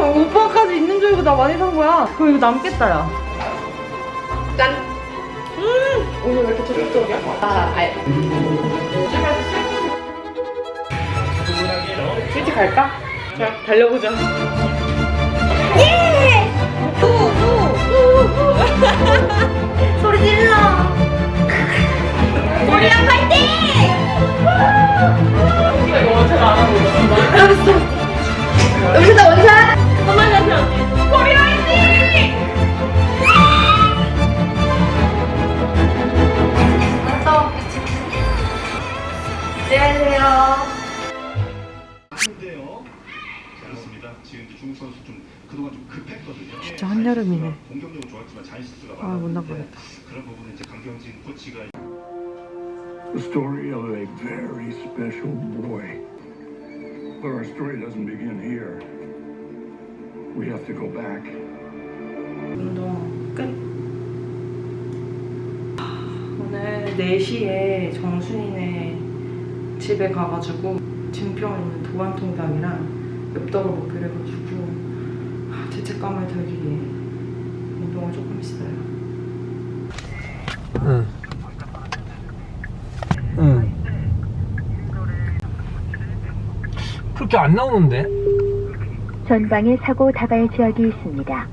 어, 오빠까지 있는 줄 알고 나 많이 산 거야. 그럼 이거 남겠다, 야. 짠. 음 오늘 왜 이렇게 적극적이야? 아 알. 일찍 갈까? 자, 달려보자. 소리 질러. 코리안 파이팅! 이거 원샷 안 하고 있어. 알았어. 여기서 원샷. 한번 다시 할게. 코리안 파이팅! 알았어. 안녕하세요. 근데요. 그렇습니다. 지금 이제 중국 선수 좀 그동안 좀 급했거든요. 진짜 한여름이네. 공격력은 좋았지만 잔실수가 아, 못 많았는데 나가겠다. 그런 부분은 이제 강경진 코치가 The story of a very special boy. But our story doesn't begin here. We have to go back. 운동 끝. 오늘 4시에 정순이네 집에 가가지고 증평에 있는 도안 통닭이랑 엽떡을 먹기로 해가지고 아, 죄책감을 덜기 위해 운동을 조금 했어요. 응. 응. 그렇게 안 나오는데? 전방에 사고 다발 지역이 있습니다.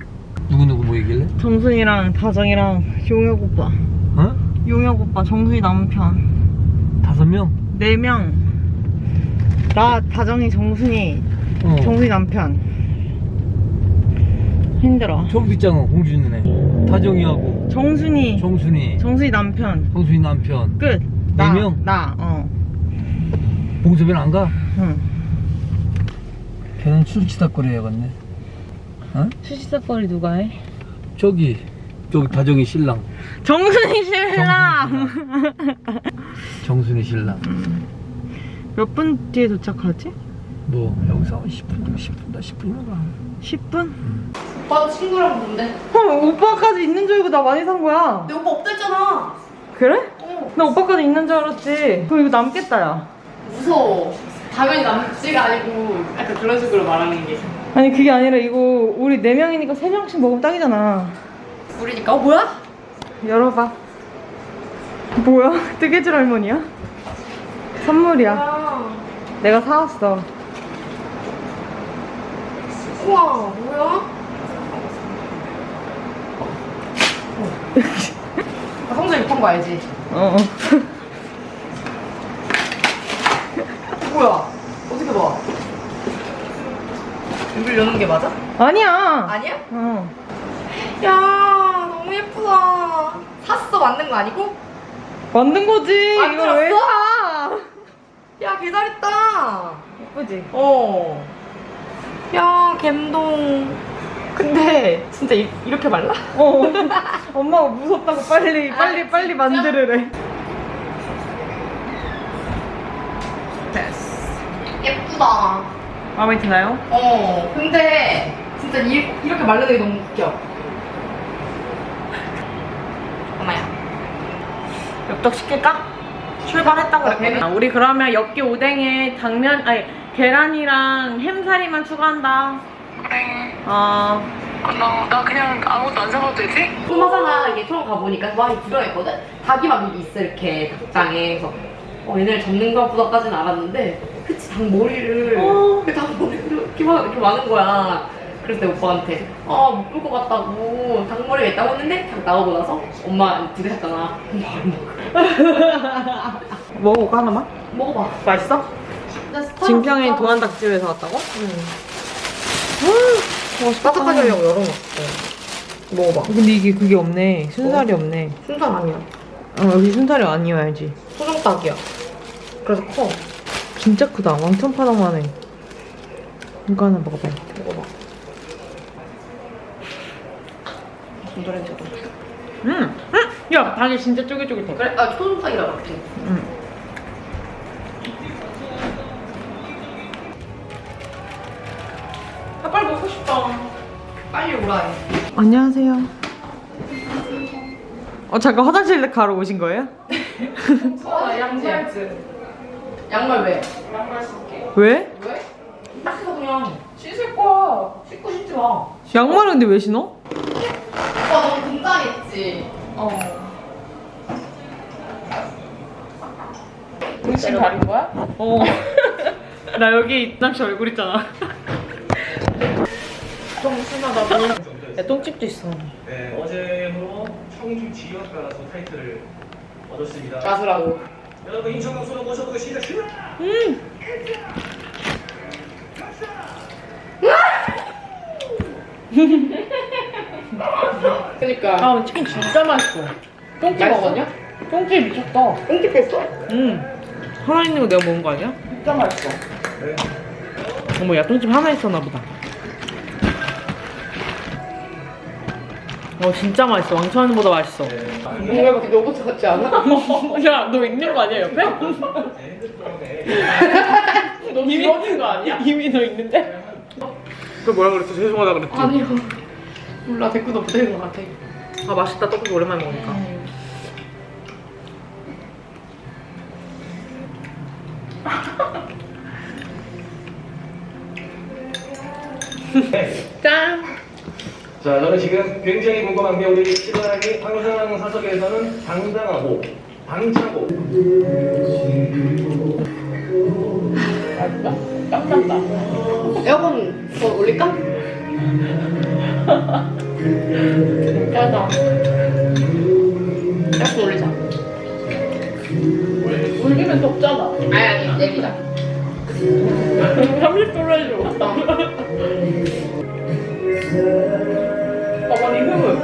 누구누구 뭐 얘기길래? 정순이랑 다정이랑 용혁 오빠. 어? 용혁 오빠, 정순이 남편. 다섯 명? 4명. 나, 다정이, 정순이, 어. 정순이 남편. 힘들어. 저기 있잖아, 공주 있는 애. 다정이하고, 정순이, 정순이, 정순이 남편. 정순이 남편. 끝. 나, 네 명? 나, 어. 봉섭이는 안 가? 응. 걔는 술치다거리 해야겠네. 수시사거리 누가 해? 저기, 저기 다정이 신랑. 정순이 신랑! 정순이 신랑. 몇 분 뒤에 도착하지? 뭐, 여기서 10분, 10분, 더 10분인가? 10분? 오빠도 친구랑 본데. 어, 오빠까지 있는 줄 알고 나 많이 산 거야. 내 오빠 없댔잖아. 그래? 어. 나 오빠까지 있는 줄 알았지. 그럼 이거 남겠다, 야. 무서워. 당연히 남지가 아니고 약간 그런 식으로 말하는 게. 아니, 그게 아니라 이거 우리 4명이니까 3명씩 먹으면 딱이잖아. 우리니까 어 뭐야? 열어봐. 뭐야? 뜨개질 할머니야? 선물이야. 아, 내가 사왔어. 우와 뭐야? 아, 성재 입은 거 알지? 어. 뭐야? 어떻게 봐? 입을 여는 게 맞아? 아니야. 아니야? 어. 야 너무 예쁘다. 샀어 만든 거 아니고? 만든 거지. 이거 왜 만들었어? 사? 야 개잘했다. 예쁘지? 어. 야 갬동. 근데 진짜 이, 이렇게 말라? 어. 엄마가 무섭다고 빨리 빨리 빨리 만들으래. 됐어. 예쁘다. 마음에 드나요? 어. 근데 진짜 이, 이렇게 마르는 게 너무 웃겨. 엄마야. 엽떡 시킬까? 출발했다고 그랬거든. 아, 우리 그러면 엽기 오뎅에 당면 아니 계란이랑 햄사리만 추가한다. 그래. 어. 나, 나 그냥 아무것도 안 사봐도 되지? 소마사나 이게 처음 가보니까 많이 들어있거든? 닭이 막 미리 있어 이렇게 닭장에 그래서 어 얘네를 잡는 것보다까지는 알았는데 닭머리를 어. 그 닭머리를 이렇게, 많, 이렇게 많은 거야 그래서 내 오빠한테 아못 볼것 같다고 닭머리가 있다고 했는데 닭 나오고 나서 엄마 안 먹어 먹어볼까 하나만? 먹어봐 맛있어? 진평에 도안닭집에서 왔다고? 응. 와, 따뜻하게 하려고 열어놨어 먹어봐 근데 이게 그게 없네. 순살이 없네. 순살 아니야 어, 여기 순살이 아니어야지. 소정닭이야 그래서 커 진짜 크다. 왕천파당만 해. 이거 하나 먹어봐요. 먹어봐 건드려줘도 음! 음! 야, 닭이 진짜 쫄깃쫄깃해. 그래? 아 소정닭이라 그랬지 음. 아, 빨리 먹고 싶다. 빨리 오라 해. 안녕하세요. 어, 잠깐 화장실 가러 오신 거예요? 어, 양 말. 양말 왜? 왜? 왜? 딱 해서 그냥 씻을 거야. 씻고 싶지 봐. 양말은 근데 왜 신어? 오빠 너무 긴장했지. 어. 지금 다른 거야? 어. 나 여기 이낙시 얼굴 있잖아. 좀 심하다. 야, 똥집도 있어. 네, 어제로 청주 지역 가수 타이틀을 얻었습니다. 가수라고. 여러분 인천 강수로 모셔보고 시작합니다. 그니까. 아, 치킨 진짜 맛있어. 똥집 맛있어? 먹었냐? 똥집 미쳤다. 꽁집 했어? 응. 하나 있는 거 내가 먹은 거 아니야? 진짜 맛있어. 어머, 야, 똥집 하나 있었나 보다. 어, 진짜 맛있어. 왕천보다 맛있어. 뭔가 이렇게 로봇 같지 않아? 야, 너 있는 거 아니야, 옆에? 너 이미 거 아니야? 이미 너 있는데? 그 뭐라 그랬어? 죄송하다 그랬지? 아니요. 몰라, 댓글도 못 되는 것 같아. 아, 맛있다. 떡볶이 오랜만에 먹으니까. 짠! 자, 저는 지금 굉장히 궁금한 게 우리 신랑이 황상 사석에서는 당당하고 방차고 에어컨 더 올릴까? 짜다. 에어컨 올리자. 울리면 덥잖아. 아니, 아니, 내리자. 30도로 해줘. 어머니 흐물.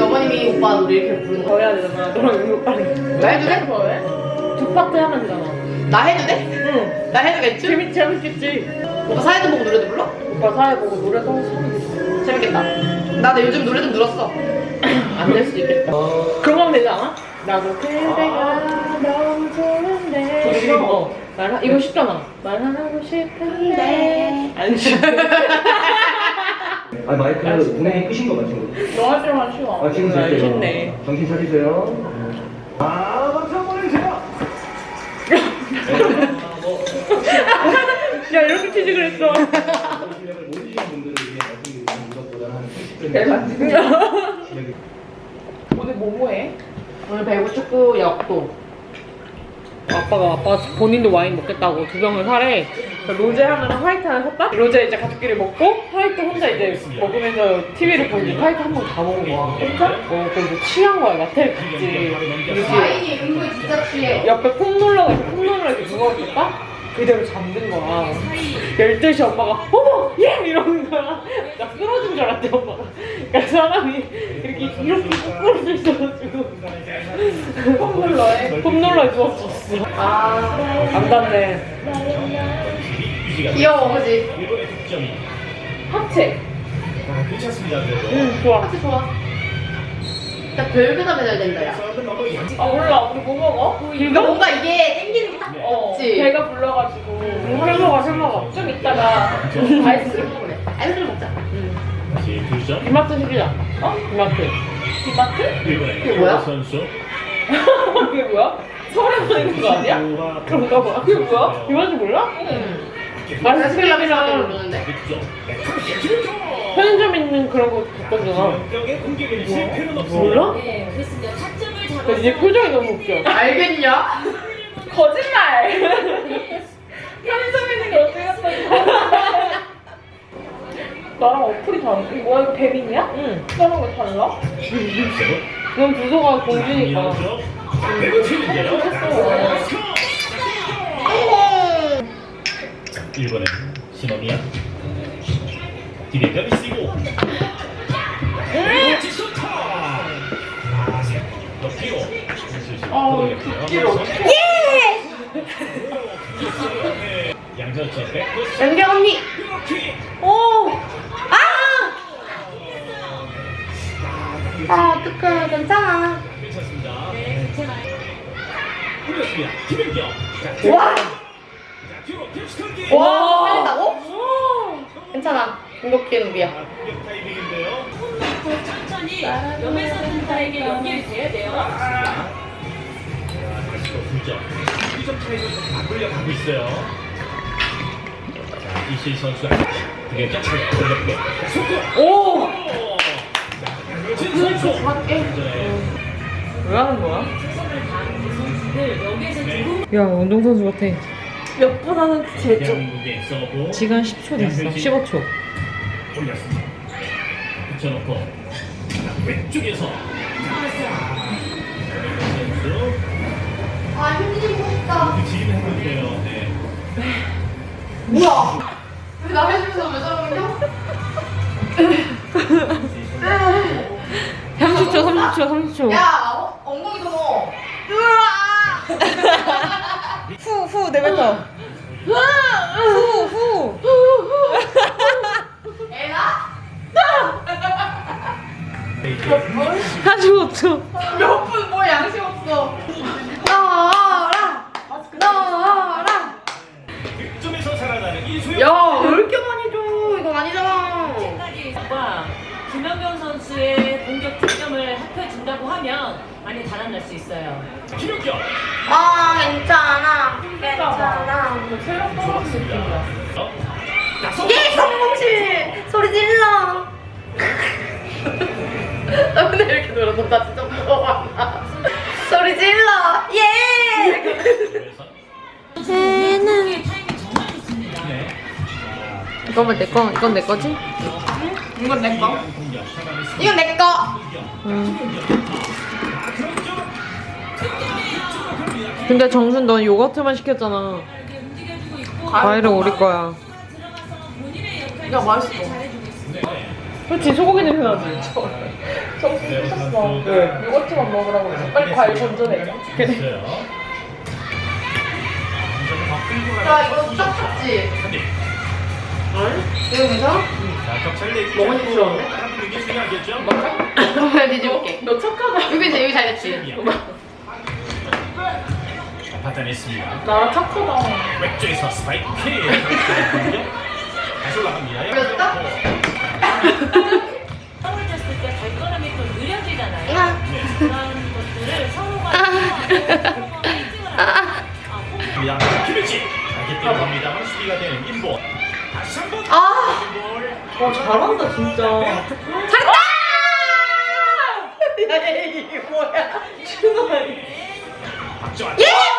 어머님이 오빠 우리 이렇게 부르는 더 거. 해야 되잖아. 너랑 이거 빨리. 나 해도 돼? 더 해? 두 파트 하면 되잖아. 나 해도 돼? 응. 나 해도 겠지? 재밌, 재밌겠지? 오빠 사회도 보고 노래도 불러? 오빠 사회 보고 노래도 싶어. 재밌겠다. 나도 요즘 노래 좀 늘었어. 안될 수도 있겠다. 그런 건 되지 않아? 나도 그대가 너무 좋은데. 좋지. 어. 말 이거 쉽잖아. 말하고 싶은데. 안 쉽. 아 마이크를 분명히 끄신 거. 너 하지만 쉬워. 아 지금 아, 되세요. 쉽네. 정신 차리세요. 아 박수 한번 해주세요. 야 이렇게. 실력을 모르시는 분들을 위해 말씀드리는 것보다는 오늘 뭐뭐 해? 오늘 배구, 축구, 역도. 아빠가 아빠 본인도 와인 먹겠다고 두 병을 사래. 그래서 로제 하면 화이트 하나 샀다? 로제 이제 가족끼리 먹고 화이트 혼자 이제 먹으면서 TV를 보고 화이트 한 번 다 먹은 거야. 혼자? 어, 그래서 취한 거야. 마텔 갔지. 그래서 와인이 은근 진짜 취해. 옆에 콩 놀러가 있고 콩놀러 이렇게 누워있을까? 그대로 잠든 거야. 12시 엄마가 어머! 예! 이러는 거야. 나 쓰러진 줄 알았대 엄마가. 그러니까 사람이 이렇게 이렇게 거꾸로 서 있어가지고 콩놀러에 콩놀러에 누웠었어. 아, 안 닿네. 귀여워, 그지? 일본의 득점이 합체. 아, 괜찮습니다. 그래도. 응 좋아. 하트 좋아. 나 별개다 매달 된다, 야. 저는 너무 양. 아 몰라 우리 뭐 먹어? 그러니까 뭔가 이게 땡기는 게딱 어 없지. 배가 불러가지고 술 먹어 술 먹어 좀 이따가 아이스크림 먹으래. 아이스크림 먹자. 점. 이마트 시키자 어? 이마트 이마트? 그게 뭐야? 선수. 그게 뭐야? 서울에 있는 거 아니야? 그런가 봐 그게 뭐야? 이마트 몰라? 응. 아이스크림 아이스크림이랑 모르는데. 편의점 있는 그런 거 공격에는 실패는 없습니다. 몰라? 근데 네 표정이 너무 웃겨 알겠냐? 거짓말 편의점에 있는 게 어떻게 줘 나랑 어플이 다른 이거 뭐야 이거 배민이야? 응 나랑 왜 달라? 넌 주소가 공주니까. 일본의 시노미야. 디베까지 쓰고. 어. 예! 백코스. 연경 언니. 어 떡해. 괜찮아. 괜찮습니다. 올렸습니다. 김현경. 자, 와! 자, 뒤로 딥스컨기. 와! 살린다고? 괜찮아. 공격기에 누비야. 공격 타이밍인데요. 다시 또 2점. 2점 차이로 좀 바꾸려 가고 있어요. 자, 이실 선수가 그게 잘 걸렸고 오! 진 선수 왜 하는 거야? 야 운동선수 같아 몇분 하는 제조. 대한민국의 서브 시간 10초 됐어 15초 올렸습니다. 붙여놓고 자, 왼쪽에서 아 힘들고 싶다. 그 지금 했는데요. 네. 뭐야? 왜 남의 집에서 왜 저러는겨? 30초 30초 30초 야 어? 엉덩이 좀 어. 후후 내뱉어 후후 애나? 45초 몇 분 뭐 양심 없어. 나와라. 나와라. 득점에서 살아나는 이소영. 야, 왜 이렇게 많이 줘? 이건 아니잖아. 과 김연경 선수의 공격 득점을 합해준다고 하면 많이 달아날 수 있어요. 김혁경. 아 괜찮아. 괜찮아. 성- 예 성공실 소리 질러. 나 근데 이렇게 놀아서 나 진짜 무서워. 소리 질러. 예. 쟤는 타이밍 정말 좋습니다. 네. 이건 내 거, 이건 내 거지? 이건 내 거. 이건 내 거. 근데 정순 넌 요거트만 시켰잖아 과일은 우리 거야 야, 맛있어. 그렇지 소고기 냄새 나지? 삐졌어. 선수. 네. 요거트만 먹으라고 그랬어. 빨리 과일 건져내자. 끌고 가는 야 이거 딱 좋지. 다른 분에게 중요하겠죠? 너무 뒤집을게. 너 착하다. 여기 여기 잘 됐지. 자, 받아냈습니다. 나 착하다. 왼쪽에서 스파이크 킥. 다시 올라갑니다. 올렸다? 서울 쳤을 때 발걸음이 좀 느려지잖아요. 네. 그런 것들을 서로가 서로가 인증을 하고 아, 홈 야, 김혜지. 알기 때문입니다만 수비가 되는 인보. 아. 와 잘한다 진짜 잘했다. 야 이게 뭐야. 예.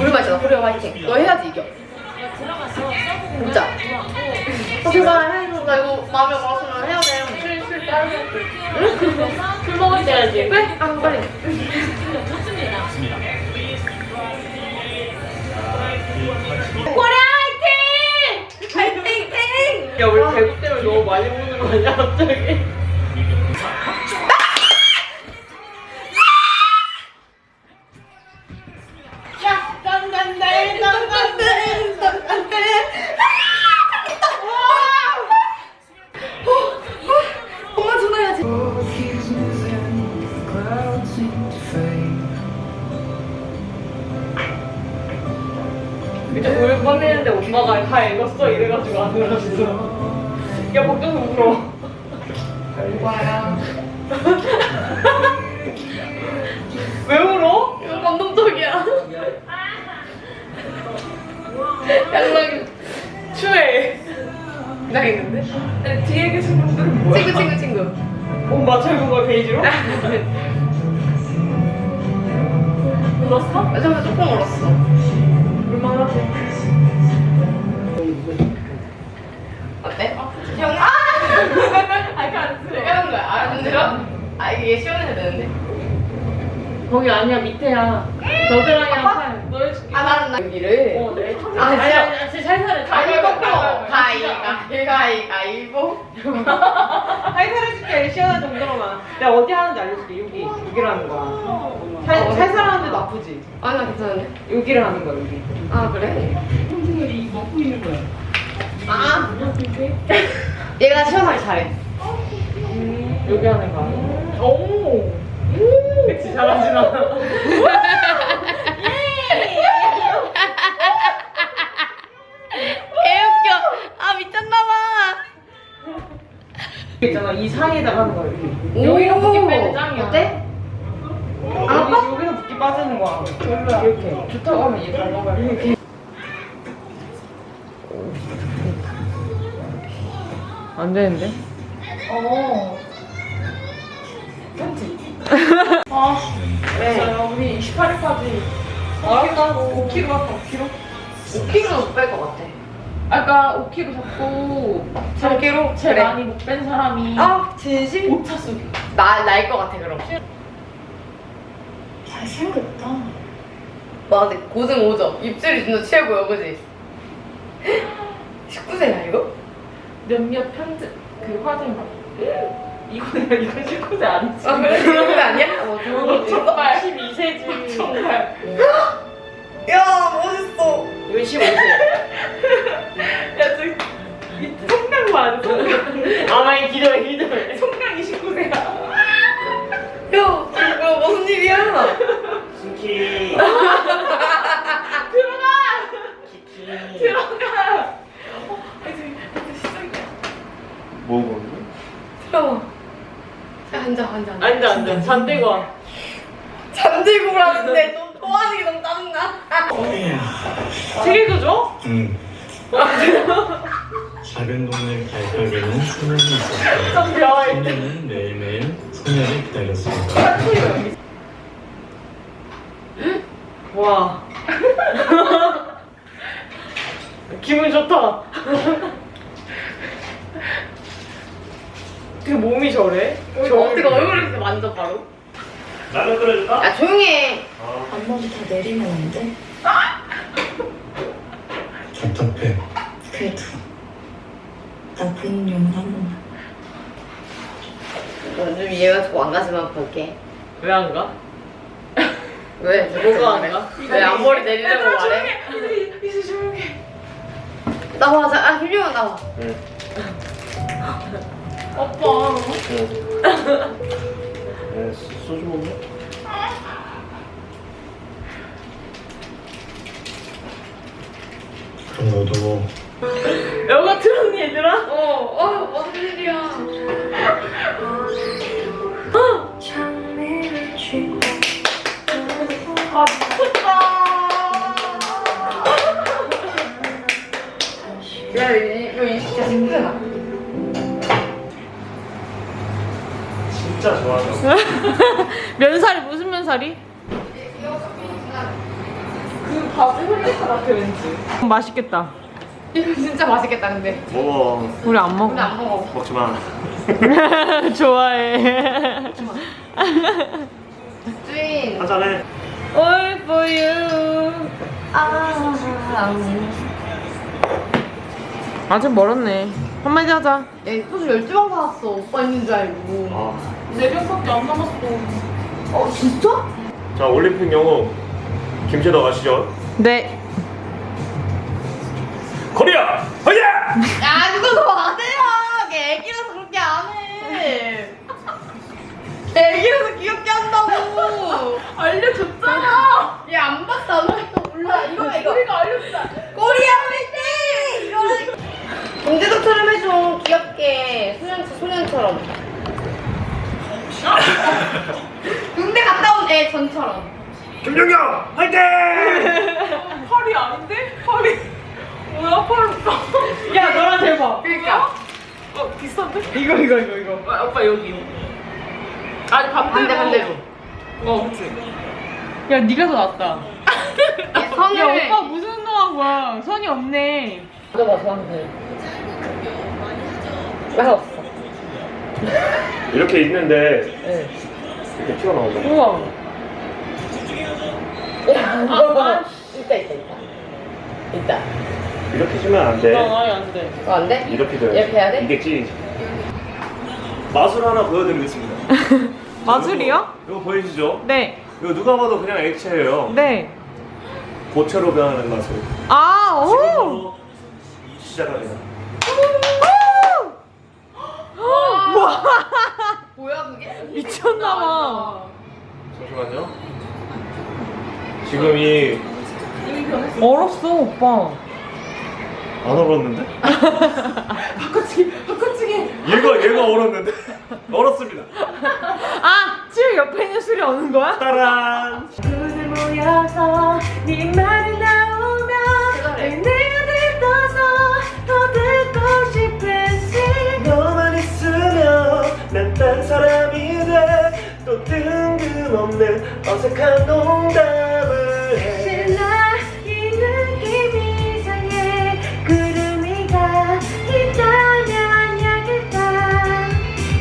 우리 마시다 코리아 화이팅. 너 해야지 이겨. 진짜. 아, 제발 해. 나 이거 마음에 걸었으면 해야 돼. 술술 따르면 그래서 술 먹을 때 해야지 그래? 아 빨리. 코리아 화이팅! 화이팅 팅! 야 우리 배구 때문에 너무 많이 먹는 거 아니야 갑자기 그때 울 뻔했는데 엄마가 다 읽었어 이래가지고 안 울었어 야 걱정서 울어 뭐야? 왜 울어? 이거 감동적이야. 양락이 추해. 기다리는데? 뒤에 계신 분들은 뭐야? 친구 친구 친구 옷 맞춰입은 거야 베이지로? 울었어? 아, 저 조금 울었어? 어때? 시원해? 아! 아안 들어 아, 안 들어? 아 이게 시원해야 되는데 거기 아니야 밑에야. 겨드랑이랑 팔. 너 해줄게. 아 나는 나 여기를 어, 네. 아, 아니, 진짜? 아니, 아니, 진짜 살살해. 가위바위보 가위, 가위 가위 가위 가위보 살살 해줄게. 시원한 정도로만. 내가 어디 하는지 알려줄게. 여기. 여기를 하는 거야. 살, 살살 하는데도 아프지? 아니 나 괜찮은데? 여기를 하는 거야, 여기. 아 그래? 선생님이 먹고 있는 거야. 아 얘가 시원하게 잘해 여기 하는 거야. 오! 그치, 잘하진 않아. 개웃겨 아 미쳤나봐 있잖아, 이 사이에다가 하는 거야. 오. 여기가 붓기 빼는 짱이야. 어때? 안 아파? 여기서 붓기 빠지는 거야. 별로야. 이렇게. 좋다고 하면 얘 발목을 이렇게. 안 되는데? 어 아, 네. 우리 28일까지. 알았다. 5kg 할까, 5kg? 5kg는 못뺄 것 같아 아까 5kg 잡고 3kg? 제일 그래. 많이 못 뺀 사람이 아 진심? 오차 속이. 나, 나일 것 같아 그럼 잘생겼다. 와 근데 고등 5점 입술이 진짜 보여 그지? 19세야 이거? 몇몇 편집 그 화장 봐. 이거 이거 19세 아니지? 아 그래? 이런 거 아니야? 어 저거 정말 12세지. 정말. 야 멋있어 이거 15세. 야, 저 이 성량만 아마 이 기도해 기도해. 성량이 19세야. 야 이거 무슨 일이야? 스키. 들어가. 뭐 먹는 들어와 자 앉아 앉아 앉아 앉아. 잠들고 와. 잠들고 오라는데 좀 도와주는 게 너무 짜증나 책 읽어줘? 응. 작은 동네 갈갈이는 소년이 있었다. 좀 배워 일단. 소년은 매일매일 소년을 기다렸습니다. 와. 기분 좋다. 그 몸이 저래? 저 어떻게 얼굴을 이렇게 만져 바로? 라면 끓여줄까? 야 조용히 해한번더 내리면 안 돼? 답답해. 그래도 나쁜 놈은 한 번만. 요즘 얘가 자꾸 안 가지만 볼게 왜 안 가? 왜? 뭐가 안 가? 왜 앞머리 내리려고 말해? 이제 조용해. 나와 자, 아 김용환 나와 응. 오빠. 네, 소- 소주 먹네. 그럼 너도 여가 틀었니 얘들아? 어, 어, 무슨 일이야 아 미쳤다. 야 이거 이 진짜 힘들다 진짜 좋아하죠. 면사리 무슨 면사리? 그 바지 흘릴 것 같아 왠지. 맛있겠다. 이거 진짜 맛있겠다 근데 먹어. 우리 안 먹어. 근데 안 먹어 먹지 마. 좋아해. 주인 한잔해. All for you. 아 아직 멀었네. 한마디 하자. 야, 소주 12병 사왔어 오빠 있는 줄 알고 아. 네 병밖에 안 남았어. 어 진짜? 자, 올림픽 영웅 김재덕 아시죠? 네. 코리아! 화이팅! 야 누가 너안 해요 걔 애기라서 그렇게 안 해 애기라서 귀엽게 한다고 알려줬잖아. 얘 안 봤어 아무것도 몰라 이거 이거 우리가 알려줬다. 꼬리야 화이팅! 이거 김재덕처럼 해줘 귀엽게 소년, 소년처럼 군대 갔다 온 애 전처럼 김종경! 화이팅! 펄이 아닌데? 펄이. 왜 아파졌어? 야 너랑 대박. 그러니까. 어 비싼데? 이거 이거 이거 이거. 오빠, 오빠 여기. 아니 반대로. 반대 반대로. 어 그치. 야 네가 더 낫다. 선을. 야 오빠 무슨 운동한 거야? 선이 없네. 맞아봐 저한테. 나 없어. 이렇게 있는데 네. 이렇게 튀어나오잖아. 우와. 아, 있다 있다 있다. 있다. 이렇게 주면 안 돼. 나 아예 안 돼. 어, 안 돼? 이렇게 줘야지. 이렇게 해야 돼? 이게 찌이지. 마술 하나 보여드리겠습니다. 마술이요? 이거 보이시죠? 네. 이거 누가 봐도 그냥 액체예요. 네. 고체로 변하는 마술. 아 오. 시작합니다. 와 뭐야 그게? 미쳤나봐. 잠시만요. 지금 이안 얼었어 오빠. 얼었는데? 바꿔치기 바꿔치기. 얘가 얘가 얼었는데? 얼었습니다. 아 지금 옆에 있는 술이 오는 거야? 따란. 둘이 모여서 네 말이 나오면 없는 어색한 농담을 해. 신나 이 느낌이 이상해 구름이가 있다면 여길까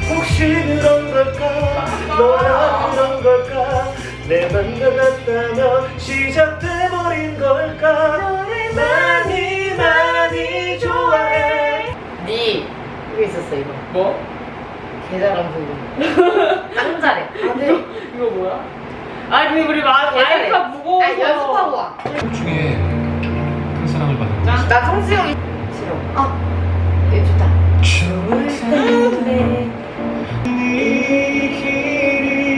혹시 그런 걸까? 너랑 그런 걸까? 내맘 같았다면 시작돼버린 걸까? 너를 많이 많이 좋아해. 네 이거 있었어 이거. 뭐? 계좌랑 부분. 짱 잘해. 이거 뭐야? 아니 근데 우리 마, 예전에. 마이크가 무거워서 아 연습하고 와. 중에 큰 사랑을 받는 나 성수형이 싫어. 아 이거 좋다.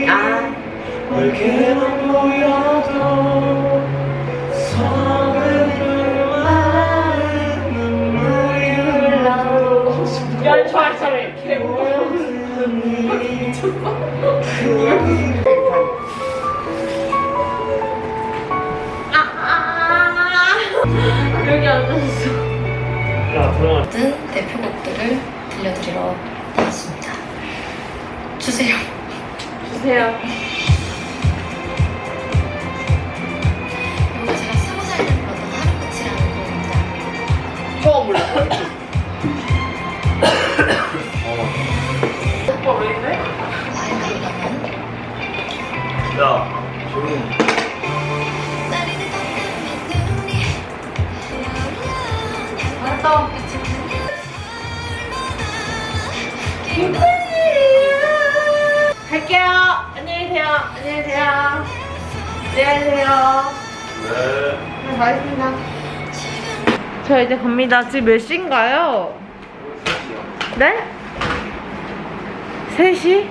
아 멀게만 보여도 많은 눈물이 흘러도 야 잘해 잘해 여기 앉았어 야 들어가 모든 대표곡들을 들려드리러 나왔습니다. 주세요. 주세요 갑니다 지금 몇 시인가요? 네? 3시?